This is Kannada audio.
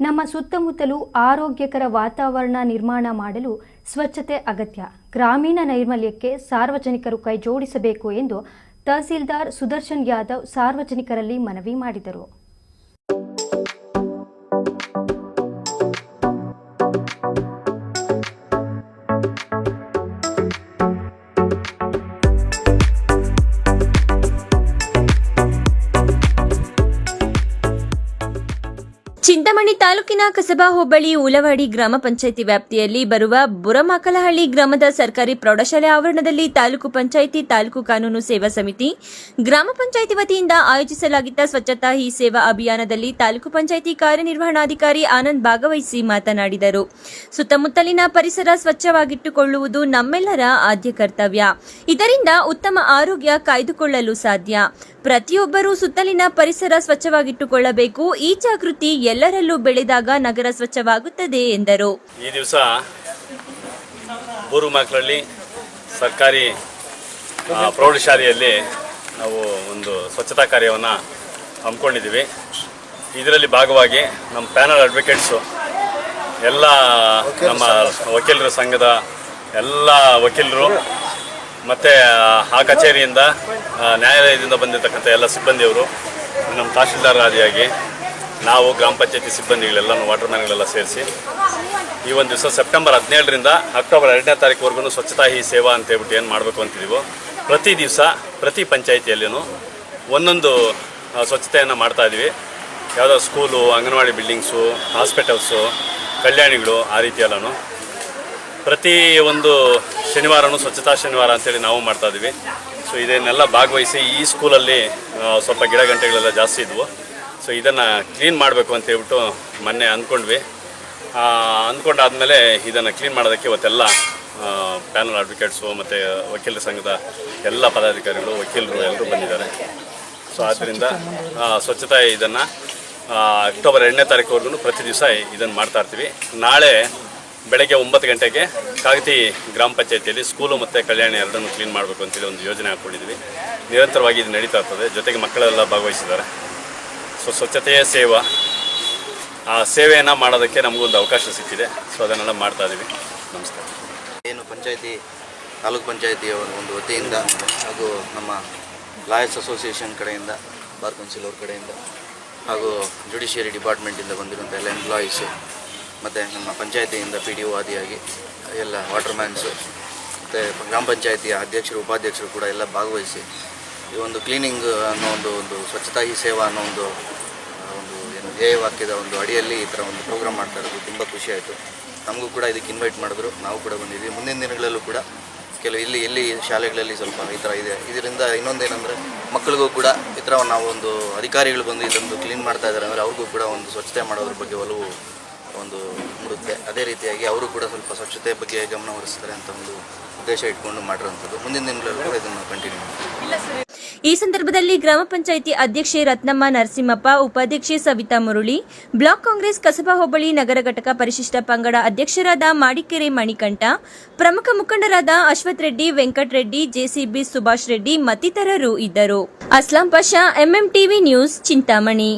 ನಮ್ಮ ಸುತ್ತಮುತ್ತಲು ಆರೋಗ್ಯಕರ ವಾತಾವರಣ ನಿರ್ಮಾಣ ಮಾಡಲು ಸ್ವಚ್ಛತೆ ಅಗತ್ಯ. ಗ್ರಾಮೀಣ ನೈರ್ಮಲ್ಯಕ್ಕೆ ಸಾರ್ವಜನಿಕರು ಕೈಜೋಡಿಸಬೇಕು ಎಂದು ತಹಸೀಲ್ದಾರ್ ಸುದರ್ಶನ್ ಯಾದವ್ ಸಾರ್ವಜನಿಕರಲ್ಲಿ ಮನವಿ ಮಾಡಿದರು. ಚಿಂತಾಮಣಿ ತಾಲೂಕಿನ ಕಸಬಾ ಹೋಬಳಿ ಉಲವಾಡಿ ಗ್ರಾಮ ಪಂಚಾಯಿತಿ ವ್ಯಾಪ್ತಿಯಲ್ಲಿ ಬರುವ ಬುರಮಾಕಲಹಳ್ಳಿ ಗ್ರಾಮದ ಸರ್ಕಾರಿ ಪ್ರೌಢಶಾಲೆ ಆವರಣದಲ್ಲಿ ತಾಲೂಕು ಪಂಚಾಯಿತಿ ತಾಲೂಕು ಕಾನೂನು ಸೇವಾ ಸಮಿತಿ, ಗ್ರಾಮ ಪಂಚಾಯಿತಿ ವತಿಯಿಂದ ಆಯೋಜಿಸಲಾಗಿದ್ದ ಸ್ವಚ್ಛತಾ ಹಿ ಸೇವಾ ಅಭಿಯಾನದಲ್ಲಿ ತಾಲೂಕು ಪಂಚಾಯಿತಿ ಕಾರ್ಯನಿರ್ವಹಣಾಧಿಕಾರಿ ಆನಂದ್ ಭಾಗವಹಿಸಿ ಮಾತನಾಡಿದರು. ಸುತ್ತಮುತ್ತಲಿನ ಪರಿಸರ ಸ್ವಚ್ಛವಾಗಿಟ್ಟುಕೊಳ್ಳುವುದು ನಮ್ಮೆಲ್ಲರ ಆದ್ಯ ಕರ್ತವ್ಯ. ಇದರಿಂದ ಉತ್ತಮ ಆರೋಗ್ಯ ಕಾಯ್ದುಕೊಳ್ಳಲು ಸಾಧ್ಯ. ಪ್ರತಿಯೊಬ್ಬರೂ ಸುತ್ತಲಿನ ಪರಿಸರ ಸ್ವಚ್ಛವಾಗಿಟ್ಟುಕೊಳ್ಳಬೇಕು. ಈ ಜಾಗೃತಿ ಎಲ್ಲರಲ್ಲೂ ಬೆಳೆದಾಗ ನಗರ ಸ್ವಚ್ಛವಾಗುತ್ತದೆ ಎಂದರು. ಈ ದಿವಸ ಬೂರುಮಾಕ್ಲಹಳ್ಳಿ ಸರ್ಕಾರಿ ಪ್ರೌಢಶಾಲೆಯಲ್ಲಿ ನಾವು ಒಂದು ಸ್ವಚ್ಛತಾ ಕಾರ್ಯವನ್ನು ಹಮ್ಮಿಕೊಂಡಿದ್ದೀವಿ. ಇದರಲ್ಲಿ ಭಾಗವಾಗಿ ನಮ್ಮ ಪ್ಯಾನಲ್ ಅಡ್ವೊಕೇಟ್ಸು ಎಲ್ಲ ನಮ್ಮ ವಕೀಲರ ಸಂಘದ ಎಲ್ಲ ವಕೀಲರು ಮತ್ತು, ಆ ಕಚೇರಿಯಿಂದ ನ್ಯಾಯಾಲಯದಿಂದ ಬಂದಿರತಕ್ಕಂಥ ಎಲ್ಲ ಸಿಬ್ಬಂದಿಯವರು, ನಮ್ಮ ತಹಶೀಲ್ದಾರ್ ಆದಿಯಾಗಿ ನಾವು ಗ್ರಾಮ ಪಂಚಾಯತಿ ಸಿಬ್ಬಂದಿಗಳೆಲ್ಲ ವಾಟರ್ ಮ್ಯಾನ್ಗಳೆಲ್ಲ ಸೇರಿಸಿ, ಈ ಒಂದು ದಿವಸ ಸೆಪ್ಟೆಂಬರ್ ಹದಿನೇಳರಿಂದ ಅಕ್ಟೋಬರ್ ಎರಡನೇ ತಾರೀಕುವರೆಗೂ ಸ್ವಚ್ಛತಾ ಹಿ ಸೇವಾ ಅಂತ ಹೇಳ್ಬಿಟ್ಟು ಏನು ಮಾಡಬೇಕು ಅಂತಿದ್ದೀವೋ ಪ್ರತಿ ದಿವಸ, ಪ್ರತಿ ಪಂಚಾಯಿತಿಯಲ್ಲಿಯೂ ಒಂದೊಂದು ಸ್ವಚ್ಛತೆಯನ್ನು ಮಾಡ್ತಾ ಇದ್ದೀವಿ ಯಾವುದೋ ಸ್ಕೂಲು ಅಂಗನವಾಡಿ ಬಿಲ್ಡಿಂಗ್ಸು ಹಾಸ್ಪಿಟಲ್ಸು ಕಲ್ಯಾಣಿಗಳು, ಆ ರೀತಿ ಎಲ್ಲನೂ. ಪ್ರತಿ ಒಂದು ಶನಿವಾರನೂ ಸ್ವಚ್ಛತಾ ಶನಿವಾರ ಅಂತೇಳಿ ನಾವು ಮಾಡ್ತಾ ಇದೀವಿ ಸೊ ಇದನ್ನೆಲ್ಲ ಭಾಗವಹಿಸಿ ಈ ಸ್ಕೂಲಲ್ಲಿ ಸ್ವಲ್ಪ ಗಿಡ ಗಂಟೆಗಳೆಲ್ಲ ಜಾಸ್ತಿ ಇದ್ವು. ಸೊ ಇದನ್ನು ಕ್ಲೀನ್ ಮಾಡಬೇಕು ಅಂತ ಹೇಳ್ಬಿಟ್ಟು ಮೊನ್ನೆ ಅಂದ್ಕೊಂಡ್ವಿ. ಅಂದ್ಕೊಂಡಾದ್ಮೇಲೆ ಇದನ್ನು ಕ್ಲೀನ್ ಮಾಡೋದಕ್ಕೆ ಇವತ್ತೆಲ್ಲ ಪ್ಯಾನಲ್ ಅಡ್ವೊಕೇಟ್ಸು ಮತ್ತು ವಕೀಲರ ಸಂಘದ ಎಲ್ಲ ಪದಾಧಿಕಾರಿಗಳು, ವಕೀಲರು ಎಲ್ಲರೂ ಬಂದಿದ್ದಾರೆ. ಸೊ ಆದ್ದರಿಂದ ಸ್ವಚ್ಛತಾ ಇದನ್ನು ಅಕ್ಟೋಬರ್ ಎರಡನೇ ತಾರೀಕುವರೆಗೂ ಪ್ರತಿ ದಿವಸ ಇದನ್ನು ಮಾಡ್ತಾ ಇರ್ತೀವಿ. ನಾಳೆ ಬೆಳಗ್ಗೆ ಒಂಬತ್ತು ಗಂಟೆಗೆ ಕಾಗತಿ ಗ್ರಾಮ ಪಂಚಾಯತಿಯಲ್ಲಿ ಸ್ಕೂಲು ಮತ್ತು ಕಲ್ಯಾಣ ಎರಡನ್ನು ಕ್ಲೀನ್ ಮಾಡಬೇಕು ಅಂತೇಳಿ ಒಂದು ಯೋಜನೆ ಹಾಕ್ಕೊಂಡಿದ್ವಿ. ನಿರಂತರವಾಗಿ ಇದು ನಡೀತಾ ಇರ್ತದೆ. ಜೊತೆಗೆ ಮಕ್ಕಳೆಲ್ಲ ಭಾಗವಹಿಸಿದ್ದಾರೆ. ಸೊ, ಸ್ವಚ್ಛತೆಯೇ ಸೇವಾ, ಆ ಸೇವೆಯನ್ನು ಮಾಡೋದಕ್ಕೆ ನಮಗೊಂದು ಅವಕಾಶ ಸಿಕ್ಕಿದೆ. ಸೊ, ಅದನ್ನೆಲ್ಲ ಮಾಡ್ತಾ ಇದ್ದೀವಿ ನಮಸ್ಕಾರ. ಏನು ಪಂಚಾಯತಿ, ತಾಲೂಕು ಪಂಚಾಯತಿಯ ಒಂದು ವತಿಯಿಂದ ಹಾಗೂ ನಮ್ಮ ಲಾಯರ್ಸ್ ಅಸೋಸಿಯೇಷನ್ ಕಡೆಯಿಂದ, ಬಾರ್ ಕೌನ್ಸಿಲ್ ಅವ್ರ ಕಡೆಯಿಂದ ಹಾಗೂ ಜುಡಿಷಿಯರಿ ಡಿಪಾರ್ಟ್ಮೆಂಟಿಂದ ಬಂದಿರುವಂಥ ಎಲ್ಲ ಎಂಪ್ಲಾಯೀಸು ಮತ್ತು ನಮ್ಮ ಪಂಚಾಯತಿಯಿಂದ ಪಿ ಡಿ ಒ ಆದಿಯಾಗಿ ಎಲ್ಲ ವಾಟರ್ ಮ್ಯಾನ್ಸು ಮತ್ತು ಗ್ರಾಮ ಪಂಚಾಯತಿಯ ಅಧ್ಯಕ್ಷರು, ಉಪಾಧ್ಯಕ್ಷರು ಕೂಡ ಎಲ್ಲ ಭಾಗವಹಿಸಿ ಈ ಒಂದು ಕ್ಲೀನಿಂಗ್ ಅನ್ನೋ ಒಂದು ಒಂದು ಸ್ವಚ್ಛತಾ ಹಿ ಸೇವಾ ಅನ್ನೋ ಒಂದು ಒಂದು ಏನು ಧ್ಯೇಯ ವಾಕ್ಯದ ಒಂದು ಅಡಿಯಲ್ಲಿ ಈ ಥರ ಒಂದು ಪ್ರೋಗ್ರಾಮ್ ಮಾಡ್ತಾ ಇರೋದು ತುಂಬ ಖುಷಿ ಆಯಿತು. ನಮಗೂ ಕೂಡ ಇದಕ್ಕೆ ಇನ್ವೈಟ್ ಮಾಡಿದ್ರು, ನಾವು ಕೂಡ ಬಂದಿದ್ವಿ ಮುಂದಿನ ದಿನಗಳಲ್ಲೂ ಕೂಡ ಕೆಲವು ಇಲ್ಲಿ ಎಲ್ಲಿ ಶಾಲೆಗಳಲ್ಲಿ ಸ್ವಲ್ಪ ಈ ಥರ ಇದೆ. ಇದರಿಂದ ಇನ್ನೊಂದೇನೆಂದರೆ ಮಕ್ಕಳಿಗೂ ಕೂಡ ಈ ಥರ ನಾವು ಒಂದು ಅಧಿಕಾರಿಗಳು ಬಂದು ಇದೊಂದು ಕ್ಲೀನ್ ಮಾಡ್ತಾ ಇದ್ದಾರೆ ಅಂದರೆ ಅವ್ರಿಗೂ ಕೂಡ ಒಂದು ಸ್ವಚ್ಛತೆ ಮಾಡೋದ್ರ ಬಗ್ಗೆ ಒಲವು ಒಂದು ಮೂಡುತ್ತೆ ಅದೇ ರೀತಿಯಾಗಿ ಅವರು ಕೂಡ ಸ್ವಲ್ಪ ಸ್ವಚ್ಛತೆ ಬಗ್ಗೆ ಗಮನ ಹರಿಸ್ತಾರೆ ಅಂತ ಒಂದು ಉದ್ದೇಶ ಇಟ್ಕೊಂಡು ಮಾಡಿರೋಂಥದ್ದು ಮುಂದಿನ ದಿನಗಳಲ್ಲಿ ಕೂಡ ಇದನ್ನು ಕಂಟಿನ್ಯೂ ಮಾಡ್ತೀವಿ. ಈ ಸಂದರ್ಭದಲ್ಲಿ ಗ್ರಾಮ ಪಂಚಾಯಿತಿ ಅಧ್ಯಕ್ಷೆ ರತ್ನಮ್ಮ ನರಸಿಂಹಪ್ಪ, ಉಪಾಧ್ಯಕ್ಷೆ ಸವಿತಾ ಮುರುಳಿ, ಬ್ಲಾಕ್ ಕಾಂಗ್ರೆಸ್ ಕಸಬಾ ಹೋಬಳಿ ನಗರ ಘಟಕ ಪರಿಶಿಷ್ಟ ಪಂಗಡ ಅಧ್ಯಕ್ಷರಾದ ಮಾಡಿಕೆರೆ ಮಣಿಕಂಠ, ಪ್ರಮುಖ ಮುಖಂಡರಾದ ಅಶ್ವಥ್ ರೆಡ್ಡಿ, ವೆಂಕಟ್ ರೆಡ್ಡಿ, ಜೆಸಿಬಿ ಸುಭಾಷ್ ರೆಡ್ಡಿ ಮತ್ತಿತರರು ಇದ್ದರು. Aslam Pasha MMTV news, Chintamani.